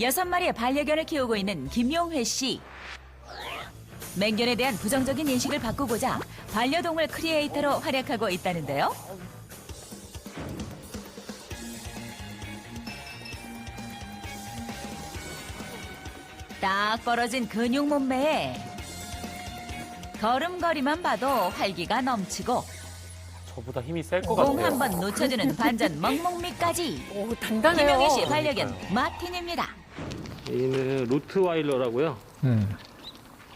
여섯 마리의 반려견을 키우고 있는 김용회 씨. 맹견에 대한 부정적인 인식을 바꾸고자 반려동물 크리에이터로 활약하고 있다는데요. 딱 벌어진 근육 몸매에 걸음걸이만 봐도 활기가 넘치고 저보다 힘이 셀것공 같아요. 한번 놓쳐주는 반전 멍멍미까지 오, 단단해요. 김용희 씨 반려견 마틴입니다. 얘는 로트와일러라고요. 네.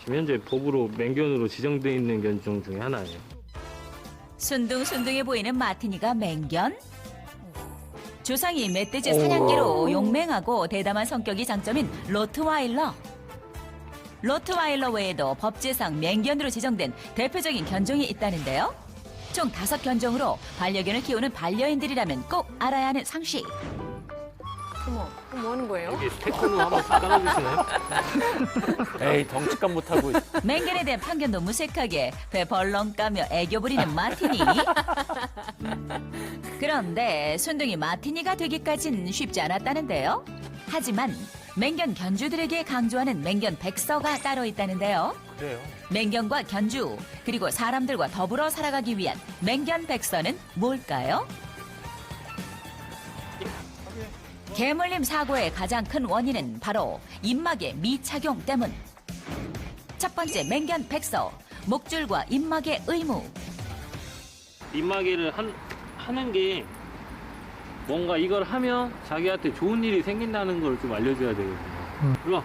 지금 현재 법으로 맹견으로 지정돼 있는 견종 중에 하나예요. 순둥순둥해 보이는 마티니가 맹견? 조상이 멧돼지 사냥개로 용맹하고 대담한 성격이 장점인 로트와일러. 로트와일러 외에도 법제상 맹견으로 지정된 대표적인 견종이 있다는데요. 총 다섯 견종으로 반려견을 키우는 반려인들이라면 꼭 알아야 하는 상식. 어머, 그럼 뭐 하는 거예요? 여기 스테이크는 한번 깔아주시나요? 에이 덩치감 못하고 맹견에 대한 편견도 무색하게 배 벌렁 까며 애교 부리는 마티니. 그런데 순둥이 마티니가 되기까진 쉽지 않았다는데요. 하지만 맹견 견주들에게 강조하는 맹견 백서가 따로 있다는데요. 그래요. 맹견과 견주 그리고 사람들과 더불어 살아가기 위한 맹견 백서는 뭘까요? 개물림 사고의 가장 큰 원인은 바로 입막의 미착용 때문. 첫 번째 맹견 백서 목줄과 입막의 의무. 입마개를 한, 하는 게 뭔가 이걸 하면 자기한테 좋은 일이 생긴다는 걸 좀 알려줘야 되거든요. 음. 일로 와.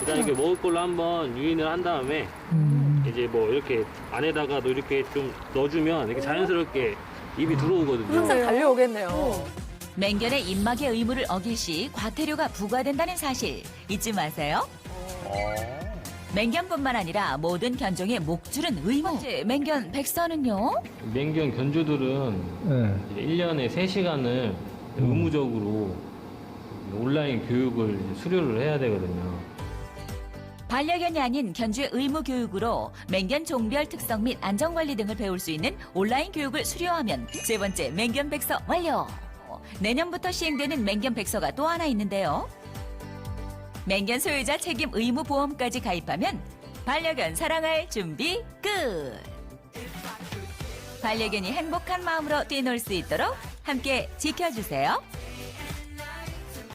일단 이렇게 먹을 걸로 한번 유인을 한 다음에 이제 뭐 이렇게 안에다가도 이렇게 좀 넣어주면 이렇게 자연스럽게 입이 들어오거든요. 항상 달려오겠네요. 맹견의 입막의 의무를 어길 시 과태료가 부과된다는 사실 잊지 마세요. 맹견뿐만 아니라 모든 견종의 목줄은 의무. 맹견 백서는요? 맹견 견주들은 네. 이제 1년에 3시간을 의무적으로 온라인 교육을 이제 수료를 해야 되거든요. 반려견이 아닌 견주의 의무 교육으로 맹견 종별 특성 및 안전 관리 등을 배울 수 있는 온라인 교육을 수료하면 세 번째 맹견 백서 완료. 내년부터 시행되는 맹견 백서가 또 하나 있는데요. 맹견 소유자 책임 의무 보험까지 가입하면 반려견 사랑할 준비 끝. 반려견이 행복한 마음으로 뛰놀 수 있도록 함께 지켜주세요.